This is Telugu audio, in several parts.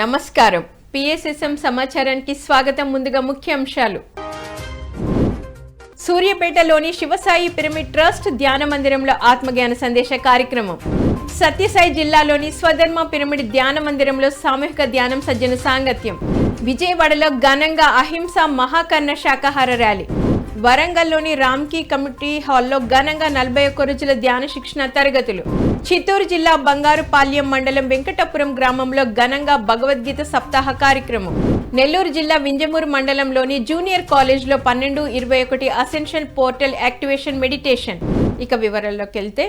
నమస్కారం. పిఎస్ఎస్ఎం సమాచారానికి స్వాగతం. ముందుగా ముఖ్యాంశాలు సూర్యపేటలోని శివసాయి పిరమిడ్ ట్రస్ట్ ధ్యాన మందిరంలో ఆత్మజ్ఞాన సందేశ కార్యక్రమం. సత్యసాయి జిల్లాలోని స్వధర్మ పిరమిడ్ ధ్యాన మందిరంలో సామూహిక ధ్యానం సజ్జన సాంగత్యం. విజయవాడలో ఘనంగా అహింస మహాకర్ణ శాకాహార ర్యాలీ. వరంగల్లోని రామ్కీ కమిటీ హాల్లో ఘనంగా నలభై ఒక్క రోజుల ధ్యాన శిక్షణ తరగతులు. చిత్తూరు జిల్లా బంగారుపాల్యం మండలం వెంకటపురం గ్రామంలో ఘనంగా భగవద్గీత సప్తాహ కార్యక్రమం. నెల్లూరు జిల్లా వింజమూరు మండలంలోని జూనియర్ కాలేజ్లో పన్నెండు ఇరవై ఒకటి అసెన్షియల్ పోర్టల్ యాక్టివేషన్ మెడిటేషన్. ఇక వివరాల్లోకి వెళ్తే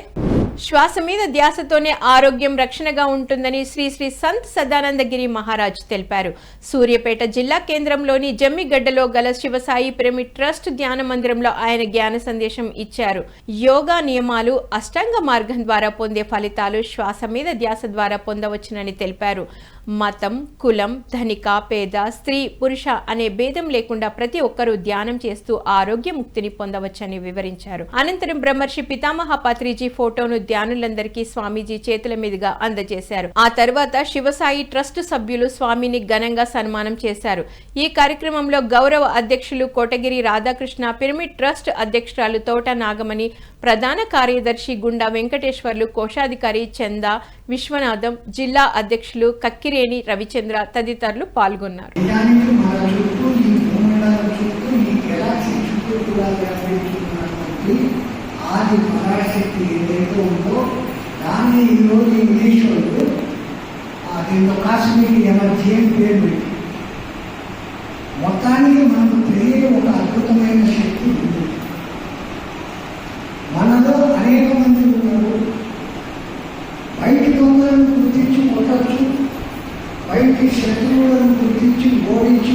శ్వాస మీద ధ్యాసతోనే ఆరోగ్యం రక్షణగా ఉంటుందని శ్రీ శ్రీ సంత్ సదానందగిరి మహారాజ్ తెలిపారు. సూర్యపేట జిల్లా కేంద్రంలోని జమ్మిగడ్డలో గల శివసాయి పిరమిడ్ ట్రస్ట్ ధ్యాన మందిరంలో ఆయన జ్ఞాన సందేశం ఇచ్చారు. యోగా నియమాలు అష్టాంగ మార్గం ద్వారా పొందే ఫలితాలు శ్వాస మీద ధ్యాస ద్వారా పొందవచ్చునని తెలిపారు. మతం కులం ధనిక పేద స్త్రీ పురుష అనే భేదం లేకుండా ప్రతి ఒక్కరూ ధ్యానం చేస్తూ ఆరోగ్య ముక్తిని పొందవచ్చని వివరించారు. అనంతరం బ్రహ్మర్షి పితామహ పత్రిజీ ఫోటోను ధ్యానులందరికీ స్వామీజీ చేతుల మీదుగా అందజేశారు. ఆ తర్వాత శివసాయి ట్రస్ట్ సభ్యులు స్వామిని ఘనంగా సన్మానం చేశారు. ఈ కార్యక్రమంలో గౌరవ అధ్యక్షులు కోటగిరి రాధాకృష్ణ పిరమిడ్ ట్రస్ట్ అధ్యక్షురాలు తోట నాగమణి ప్రధాన కార్యదర్శి గుండా వెంకటేశ్వర్లు కోశాధికారి చంద విశ్వనాథం జిల్లా అధ్యక్షులు కక్కిరేని రవిచంద్ర తదితరులు పాల్గొన్నారు. ఆది పరాశక్తి ఏదైతే ఉందో దాన్ని ఈరోజు ఇంగ్లీష్ వాళ్ళు దీంతో కాశ్మీర్ ఎనర్జీ అని పేరు పెట్టి మొత్తానికి మనకు తెలియని ఒక అద్భుతమైన శక్తి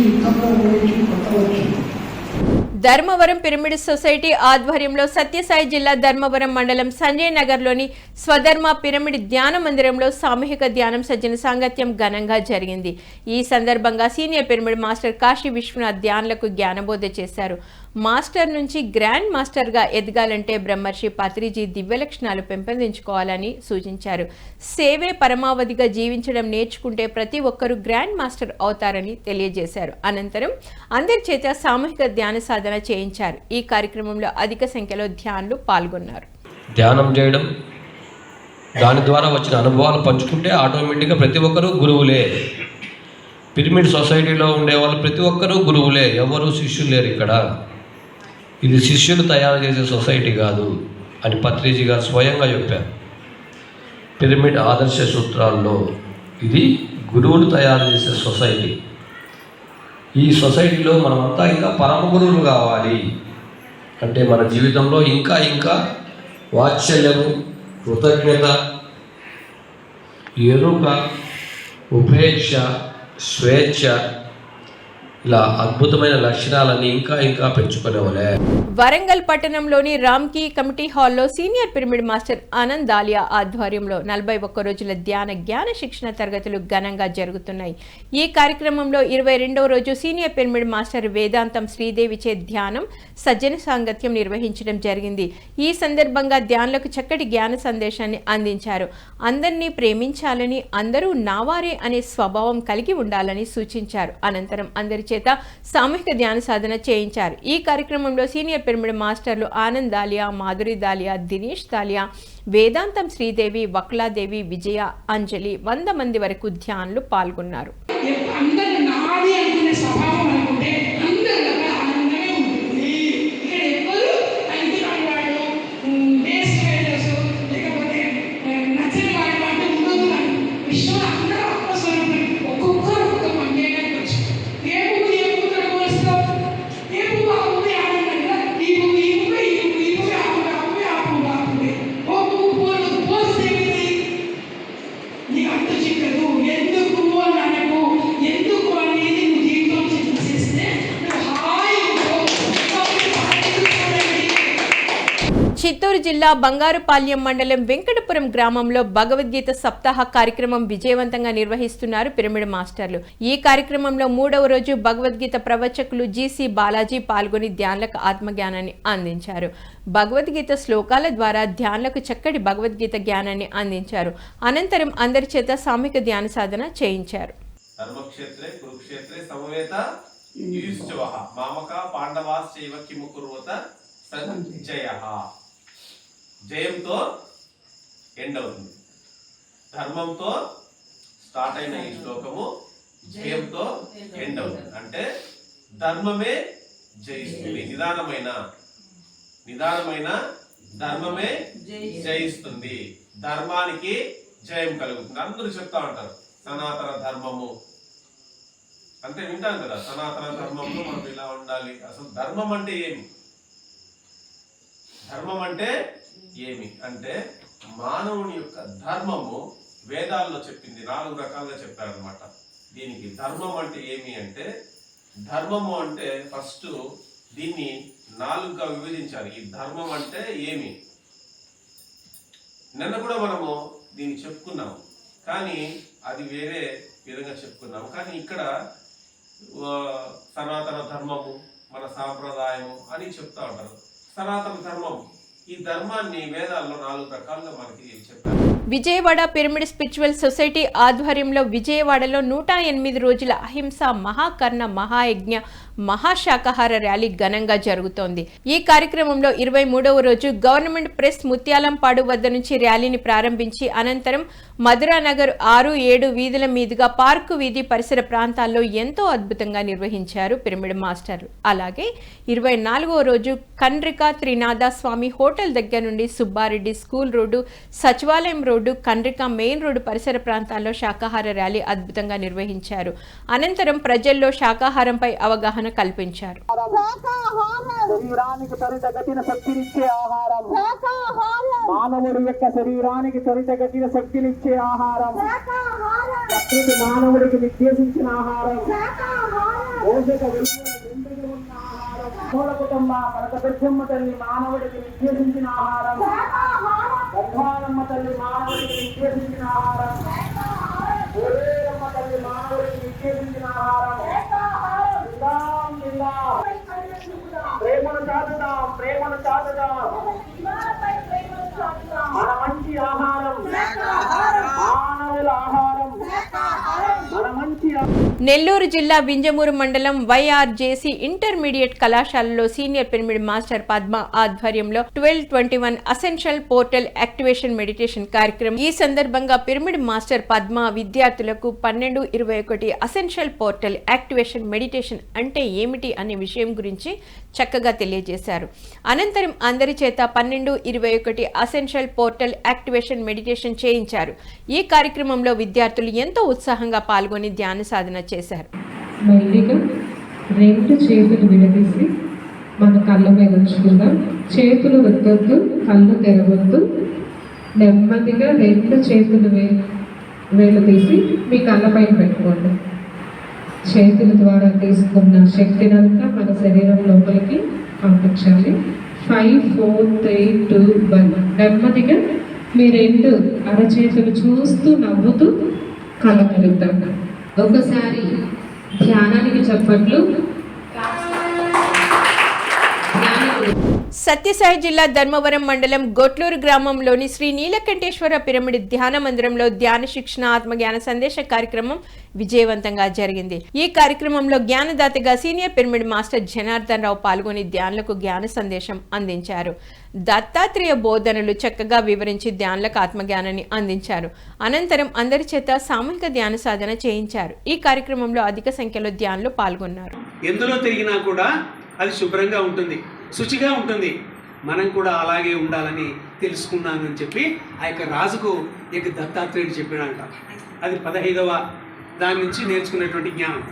యుద్ధంలో ఓడించి కొట్టవచ్చు ధర్మవరం పిరమిడ్ సొసైటీ ఆధ్వర్యంలో సత్యసాయి జిల్లా ధర్మవరం మండలం సంజయ్ నగర్లోని స్వధర్మ పిరమిడ్ ధ్యాన మందిరంలో సామూహిక ధ్యానం సజ్జన సాంగత్యం ఘనంగా జరిగింది. ఈ సందర్భంగా senior pyramid master Kashi Vishwanath ధ్యానులకు జ్ఞానబోధ చేశారు. మాస్టర్ నుంచి గ్రాండ్ మాస్టర్గా ఎదగాలంటే బ్రహ్మర్షి పత్రిజీ దివ్యలక్షణాలు పెంపొందించుకోవాలని సూచించారు. సేవే పరమావధిగా జీవించడం నేర్చుకుంటే ప్రతి ఒక్కరూ గ్రాండ్ మాస్టర్ అవుతారని తెలియజేశారు. అనంతరం అందరి చేత సామూహిక ధ్యాన సాధన చేయించారు. ఈ కార్యక్రమంలో అధిక సంఖ్యలో ధ్యానులు పాల్గొన్నారు. ధ్యానం చేయడం దాని ద్వారా వచ్చిన అనుభవాలు పంచుకుంటే ఆటోమేటిక్గా ప్రతి ఒక్కరూ గురువులే. పిరమిడ్ సొసైటీలో ఉండే వాళ్ళు ప్రతి ఒక్కరూ గురువులే. ఎవరు శిష్యులు లేరు ఇక్కడ. ఇది శిష్యులు తయారు చేసే సొసైటీ కాదు అని పత్రిజీ గారు స్వయంగా చెప్పారు. పిరమిడ్ ఆదర్శ సూత్రాల్లో ఇది గురువులు తయారు చేసే సొసైటీ. ఈ సొసైటీలో మనమంతా ఇంకా పరమ గురువులు కావాలి. అంటే మన జీవితంలో ఇంకా ఇంకా వాత్సల్యము కృతజ్ఞత ఎరుక ఉపేక్ష స్వేచ్ఛ ఇలా అద్భుతమైన లక్షణాలని ఇంకా ఇంకా పెంచుకునేవలే వరంగల్ పట్టణంలోని రామ్కీ కమిటీ హాల్లో senior pyramid master Anand Dalia ఆధ్వర్యంలో నలభై ఒక్క రోజుల ధ్యాన జ్ఞాన శిక్షణ తరగతులు ఘనంగా జరుగుతున్నాయి. ఈ కార్యక్రమంలో ఇరవై రెండవ రోజు సీనియర్ పిరమిడ్ మాస్టర్ వేదాంతం శ్రీదేవి చే ధ్యానం సజ్జన సాంగత్యం నిర్వహించడం జరిగింది. ఈ సందర్భంగా ధ్యానులకు చక్కటి జ్ఞాన సందేశాన్ని అందించారు. అందరినీ ప్రేమించాలని అందరూ నావారే అనే స్వభావం కలిగి ఉండాలని సూచించారు. అనంతరం అందరి చేత సామూహిక ధ్యాన సాధన చేయించారు. ఈ కార్యక్రమంలో సీనియర్ పిరమిడ్ మాస్టర్లు ఆనంద్ దాలియా మాధురి దాలియా దినేష్ దాలియా వేదాంతం శ్రీదేవి వక్లాదేవి విజయ అంజలి వంద మంది వరకు ధ్యానులు పాల్గొన్నారు. జిల్లా బంగారుపాల్యం మండలం వెంకటపురం గ్రామంలో భగవద్గీత సప్తాహ కార్యక్రమం విజయవంతంగా నిర్వహిస్తున్నారు పిరమిడ్ మాస్టర్లు. ఈ కార్యక్రమంలో మూడవ రోజు భగవద్గీత ప్రవచకులు జీసీ బాలాజీ పాల్గొని ధ్యానులకు ఆత్మజ్ఞానాన్ని అందించారు. భగవద్గీత శ్లోకాల ద్వారా ధ్యానులకు చక్కటి భగవద్గీత జ్ఞానాన్ని అందించారు. అనంతరం అందరి చేత సామూహిక ధ్యాన సాధన చేయించారు. మామక పాండవాశ్చైవ సంజయ జయంతో ఎండ్ అవుతుంది. ధర్మంతో స్టార్ట్ అయిన ఈ శ్లోకము జయంతో ఎండ్ అవుతుంది. అంటే ధర్మమే జయిస్తుంది. నిదానమైన నిదానమైన ధర్మమే జయిస్తుంది. ధర్మానికి జయం కలుగుతుంది. అందరూ చెప్తా ఉంటారు సనాతన ధర్మము. అంటే వింటాం కదా సనాతన ధర్మంలో మనం ఇలా ఉండాలి? అసలు ధర్మం అంటే ఏమి? ధర్మం అంటే ఏమి? అంటే మానవుని యొక్క ధర్మము వేదాల్లో చెప్పింది నాలుగు రకాలుగా చెప్పారనమాట దీనికి ధర్మం అంటే ఏమి అంటే ధర్మము అంటే ఫస్ట్ దీన్ని నాలుగుగా విభజించాలి ఈ ధర్మం అంటే ఏమి? నిన్న కూడా మనము దీన్ని చెప్పుకున్నాము కానీ అది వేరే విధంగా చెప్పుకున్నాము కానీ ఇక్కడ సనాతన ధర్మము మన సాంప్రదాయము అని చెప్తా ఉంటారు. సనాతన ధర్మం ఈ ధర్మాన్ని వేదాల్లో నాలుగు రకాలుగా మనకి చెప్పారు. విజయవాడ పిరమిడ్ స్పిరిచువల్ సొసైటీ ఆధ్వర్యంలో విజయవాడలో నూట ఎనిమిది రోజుల అహింస మహాకర్ణ మహాయజ్ఞ మహాశాకాహార ర్యాలీ ఘనంగా జరుగుతోంది. ఈ కార్యక్రమంలో ఇరవై మూడవ రోజు గవర్నమెంట్ ప్రెస్ ముత్యాలంపాడు వద్ద నుంచి ర్యాలీని ప్రారంభించి అనంతరం మధురానగర్ ఆరు ఏడు వీధుల మీదుగా పార్కు వీధి పరిసర ప్రాంతాల్లో ఎంతో అద్భుతంగా నిర్వహించారు పిరమిడ్ మాస్టర్. అలాగే ఇరవై నాలుగవ రోజు కండ్రిక త్రినాథ స్వామి హోటల్ దగ్గర నుండి సుబ్బారెడ్డి స్కూల్ రోడ్డు సచివాలయం రోడ్డు కండ్రిక మెయిన్ రోడ్డు పరిసర ప్రాంతాల్లో శాకాహార ర్యాలీ అద్భుతంగా నిర్వహించారు. అనంతరం ప్రజల్లో శాకాహారంపై అవగాహన కల్పించారు. శరీరానికి త్వరితగతిన శక్తినిచ్చే ఆహారం. మానవుడి యొక్క శరీరానికి త్వరితగతిన శక్తినిచ్చే ఆహారం. ప్రకృతి మానవుడికి నిర్దేశించిన ఆహారం. పోషక కుటుంబ కనక పెద్దమ్మ తల్లి మానవుడికి నిర్దేశించిన ఆహారం. గర్భానమ్మ తల్లి మానవుడికి నిర్దేశించిన ఆహారం. తల్లి మానవుడికి నిర్దేశించిన ఆహారం. ప్రేమను చాటుదాం ప్రేమను చాటుదాం మన మంచి ఆహారం మానవుల ఆహారం మన మంచి ఆహారం నెల్లూరు జిల్లా వింజమూరు మండలం వైఆర్జేసి ఇంటర్మీడియట్ కళాశాలలో సీనియర్ పిరమిడ్ మాస్టర్ పద్మ ఆధ్వర్యంలో twelve twenty one ascension portal activation meditation కార్యక్రమం. ఈ సందర్భంగా పిరమిడ్ మాస్టర్ పద్మ విద్యార్థులకు పన్నెండు ఇరవై ఒకటి అసెన్షియల్ పోర్టల్ యాక్టివేషన్ మెడిటేషన్ అంటే ఏమిటి అనే విషయం గురించి చక్కగా తెలియజేశారు. అనంతరం అందరి చేత పన్నెండు ఇరవై ఒకటి అసెన్షియల్ పోర్టల్ యాక్టివేషన్ మెడిటేషన్ చేయించారు. ఈ కార్యక్రమంలో విద్యార్థులు ఎంతో ఉత్సాహంగా పాల్గొని ధ్యాన సాధన చేశారు. రెండు చేతులు విడదీసి మన కళ్ళ మీద చేతులు వద్దొద్దు కళ్ళు తెరవద్దు. నెమ్మదిగా రెండు చేతులు వే వేలు తీసి మీ కళ్ళపైన పెట్టుకోండి. చేతుల ద్వారా తీసుకున్న శక్తినంతా మన శరీరం లోపలికి పంపించాలి. Five four three two one నెమ్మదిగా మీ రెండు అరచేతులు చూస్తూ నవ్వుతూ కలగలుగుతాం ఒకసారి ధ్యానానికి చెప్పట్లు. సత్యసాయి జిల్లా ధర్మవరం మండలం గొట్లూరు గ్రామంలోని శ్రీ నీలకంఠేశ్వర పిరమిడ్ ధ్యాన మందిరంలో ధ్యాన శిక్షణ ఆత్మజ్ఞాన సందేశ కార్యక్రమం విజయవంతంగా జరిగింది. ఈ కార్యక్రమంలో జ్ఞానదాతగా senior pyramid master Janardhan Rao పాల్గొని ధ్యానులకు జ్ఞాన సందేశం అందించారు. దత్తాత్రేయ బోధనలు చక్కగా వివరించి ధ్యానులకు ఆత్మజ్ఞానాన్ని అందించారు. అనంతరం అందరి చేత సామూహిక ధ్యాన సాధన చేయించారు. ఈ కార్యక్రమంలో అధిక సంఖ్యలో ధ్యానులు పాల్గొన్నారు. ఎందులో తిరిగినా కూడా అది శుభ్రంగా ఉంటుంది. శుచిగా ఉంటుంది. మనం కూడా అలాగే ఉండాలని తెలుసుకున్నానని చెప్పి ఆ యొక్క రాజుకు ఇక దత్తాత్రేయుడు చెప్పినాడంట. అది పదహైదవ దాని నుంచి నేర్చుకున్నటువంటి జ్ఞానం.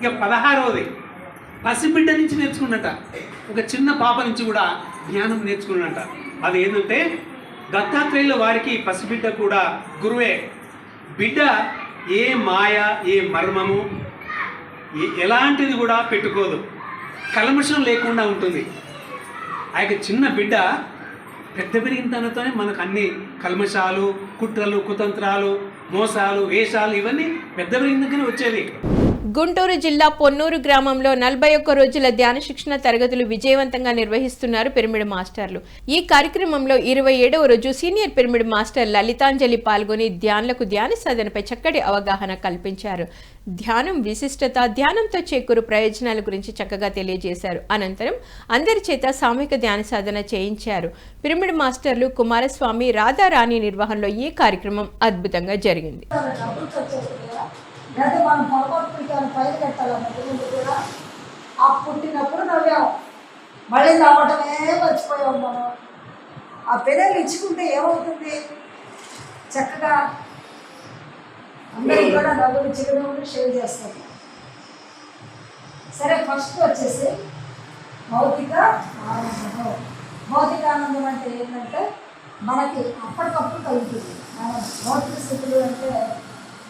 ఇక పదహారవది పసిబిడ్డ నుంచి నేర్చుకున్నట. ఒక చిన్న పాప నుంచి కూడా జ్ఞానం నేర్చుకున్నట. అది ఏంటంటే దత్తాత్రేయుల వారికి పసిబిడ్డ కూడా గురువే. బిడ్డ ఏ మాయ ఏ మర్మము ఎలాంటిది కూడా పెట్టుకోదు. కల్మషం లేకుండా ఉంటుంది. ఆ యొక్క చిన్న బిడ్డ పెద్ద పెరిగిన తనతోనే మనకు అన్ని కల్మషాలు కుట్రలు కుతంత్రాలు మోసాలు వేషాలు ఇవన్నీ పెద్ద పెరిగిన దగ్గర వచ్చేది గుంటూరు జిల్లా పొన్నూరు గ్రామంలో నలభై ఒక్క రోజుల ధ్యాన శిక్షణ తరగతులు విజయవంతంగా నిర్వహిస్తున్నారు పిరమిడ్ మాస్టర్లు. ఈ కార్యక్రమంలో ఇరవై ఏడవ రోజు సీనియర్ పిరమిడ్ మాస్టర్ లలితాంజలి పాల్గొని ధ్యానులకు ధ్యాన సాధనపై చక్కటి అవగాహన కల్పించారు. ధ్యానం విశిష్టత ధ్యానంతో చేకూరు ప్రయోజనాల గురించి చక్కగా తెలియజేశారు. అనంతరం అందరి చేత సామూహిక ధ్యాన సాధన చేయించారు. పిరమిడ్ మాస్టర్లు కుమారస్వామి రాధారాణి నిర్వహణలో ఈ కార్యక్రమం అద్భుతంగా జరిగింది. లేదా మనం పొరపాటు పెట్టాలి కూడా ఆ పుట్టినప్పుడు నవ్వాం. మళ్ళీ రావటమే మర్చిపోయాం మనం. ఆ పిల్లలు ఇచ్చుకుంటే ఏమవుతుంది? చక్కగా అందరూ కూడా నవ్వులు చిరునవ్వులు షేర్ చేస్తాం సరే ఫస్ట్ వచ్చేసి భౌతిక ఆనందం భౌతిక ఆనందం అంటే ఏంటంటే మనకి అప్పటికప్పుడు కలుగుతుంది. మన భౌతిక స్థితులు అంటే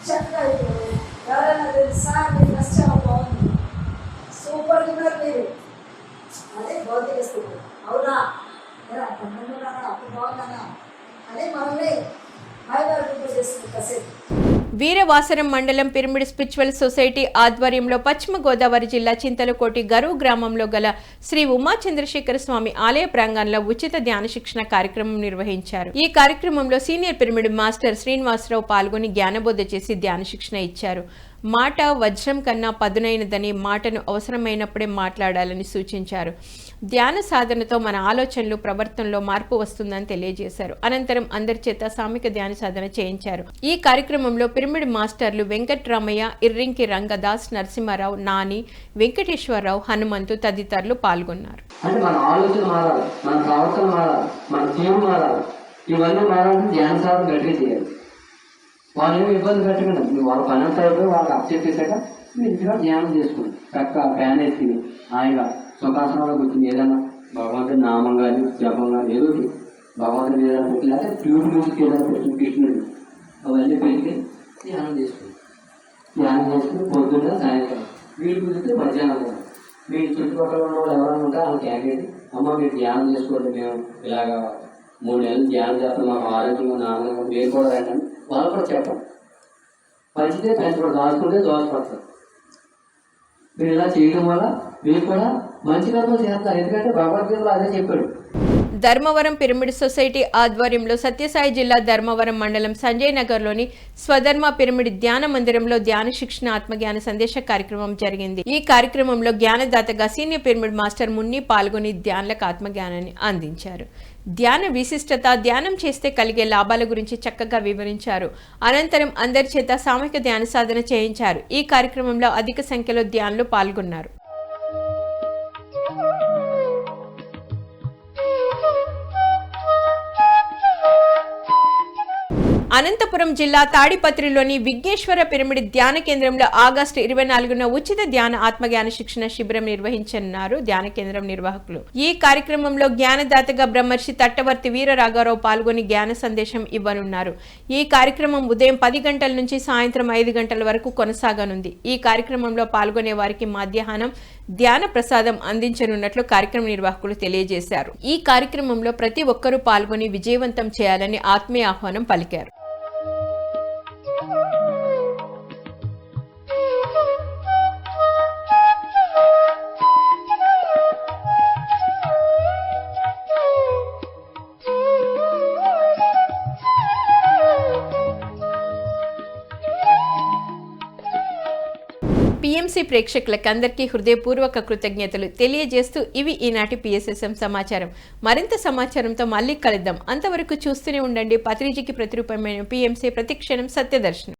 చక్కగా అయిపోయి ఎవరైనా తెలుసా? మీ ఫస్ట్ బాగుంది. సూపర్ ఉన్నారు మీరు. అదే భౌతిక స్థితి. అవునా? ఎలా అప్పుడు బాగున్నానా అదే మనమే. మనల్ని భయపడుకుంటూ చేస్తుంది కసేపు వీరవాసరం మండలం పిరమిడ్ స్పిరిచువల్ సొసైటీ ఆధ్వర్యంలో పశ్చిమ గోదావరి జిల్లా చింతలకోటి గరువు గ్రామంలో గల శ్రీ ఉమా చంద్రశేఖర స్వామి ఆలయ ప్రాంగణంలో ఉచిత ధ్యాన శిక్షణ కార్యక్రమం నిర్వహించారు. ఈ కార్యక్రమంలో సీనియర్ పిరమిడ్ మాస్టర్ శ్రీనివాసరావు పాల్గొని జ్ఞానబోధ చేసి ధ్యాన శిక్షణ ఇచ్చారు. మాట వజ్రం కన్నా పదునైనదని మాటను అవసరమైనప్పుడే మాట్లాడాలని సూచించారు. ధ్యాన సాధనతో మన ఆలోచనలు ప్రవర్తనలో మార్పు వస్తుందని తెలియజేశారు. అనంతరం అందరి చేత సామిక ధ్యాన సాధన చేయించారు. ఈ కార్యక్రమంలో పిరమిడ్ మాస్టర్లు వెంకట్రామయ్య ఇర్రింకి రంగదాస్ నరసింహారావు నాని వెంకటేశ్వరరావు హనుమంతు తదితరులు పాల్గొన్నారు. అంటే మన ఆలోచన మారాలి మన ప్రవర్తన మారాలి మన జీవం మారాలి. ఇవన్నీ మారాలంటే ధ్యాన సాధన గట్టిగా చేయాలి. వాళ్ళు ఏమి ఇబ్బంది పెట్టకండి. నువ్వు వాళ్ళ పని అంతా అయిపోయి వాళ్ళకి అప్ చేశాక మీరు ఇంటిగా ధ్యానం చేసుకోండి. చక్క ఫ్యాన్ వేసుకుని హాయిగా. సుఖాసనంలో వచ్చింది ఏదైనా భగవంతుడి నామం కానీ జపం కానీ ఏదో ఒకటి భగవంతుడి ఏదైనా పెట్టి లేకపోతే ప్యూర్ మ్యూజిక్ ఏదైనా పెట్టి కృష్ణుడు అవన్నీ పెట్టి ధ్యానం చేసుకోండి ధ్యానం చేసుకుని పొద్దున్న సాయంత్రం వీళ్ళు కుదిరితే మధ్యాహ్నం మీ చుట్టుపక్కల ఉన్న వాళ్ళు ఎవరైనా ఉంటే వాళ్ళకి క్యాండిడేట్ అమ్మ మీరు ధ్యానం చేసుకోండి మేము ఇలాగా మూడు నెలలు ధ్యానం చేస్తాం మాకు ఆరోగ్యంగా నాన్నగా మీరు కూడా రండి వాళ్ళు కూడా చెప్పండి పంచితే పెంచబడి దాచుకుంటే దోషపడతారు. మీరు ఇలా చేయడం వల్ల మీరు కూడా మంచి కర్మలు చేస్తారు ఎందుకంటే భగవద్గీతలో అదే చెప్పాడు. ధర్మవరం పిరమిడ్ సొసైటీ ఆధ్వర్యంలో సత్యసాయి జిల్లా ధర్మవరం మండలం సంజయ్ నగర్లోని స్వధర్మ పిరమిడ్ ధ్యాన మందిరంలో ధ్యాన శిక్షణ ఆత్మజ్ఞాన సందేశ కార్యక్రమం జరిగింది. ఈ కార్యక్రమంలో జ్ఞానదాతగా సీనియర్ పిరమిడ్ మాస్టర్ మున్ని పాల్గొని ధ్యానులకు ఆత్మజ్ఞానాన్ని అందించారు. ధ్యాన విశిష్టత ధ్యానం చేస్తే కలిగే లాభాల గురించి చక్కగా వివరించారు. అనంతరం అందరి చేత సామూహిక ధ్యాన సాధన చేయించారు. ఈ కార్యక్రమంలో అధిక సంఖ్యలో ధ్యానులు పాల్గొన్నారు. అనంతపురం జిల్లా తాడిపత్రిలోని విఘ్నేశ్వర పిరమిడ్ ధ్యాన కేంద్రంలో ఆగస్టు ఇరవై నాలుగున ఉచిత ధ్యాన ఆత్మజ్ఞాన శిక్షణ శిబిరం నిర్వహించనున్నారు ధ్యాన కేంద్రం నిర్వాహకులు. ఈ కార్యక్రమంలో జ్ఞానదాతగా బ్రహ్మర్షి తట్టవర్తి వీర రాఘారావు పాల్గొని జ్ఞాన సందేశం ఇవ్వనున్నారు. ఈ కార్యక్రమం ఉదయం పది గంటల నుంచి సాయంత్రం ఐదు గంటల వరకు కొనసాగనుంది. ఈ కార్యక్రమంలో పాల్గొనే వారికి మధ్యాహ్నం ధ్యాన ప్రసాదం అందించనున్నట్లు కార్యక్రమ నిర్వాహకులు తెలియజేశారు. ఈ కార్యక్రమంలో ప్రతి ఒక్కరూ పాల్గొని విజయవంతం చేయాలని ఆత్మీయ ఆహ్వానం పలికారు. పిఎంసీ ప్రేక్షకులకు అందరికీ హృదయపూర్వక కృతజ్ఞతలు తెలియజేస్తూ ఇవి ఈనాటి పిఎస్ఎస్ఎం సమాచారం. మరింత సమాచారంతో మళ్ళీ కలుద్దాం. అంతవరకు చూస్తూనే ఉండండి. పత్రిజీకి ప్రతిరూపమైన పిఎంసీ ప్రతిక్షణం సత్యదర్శనం.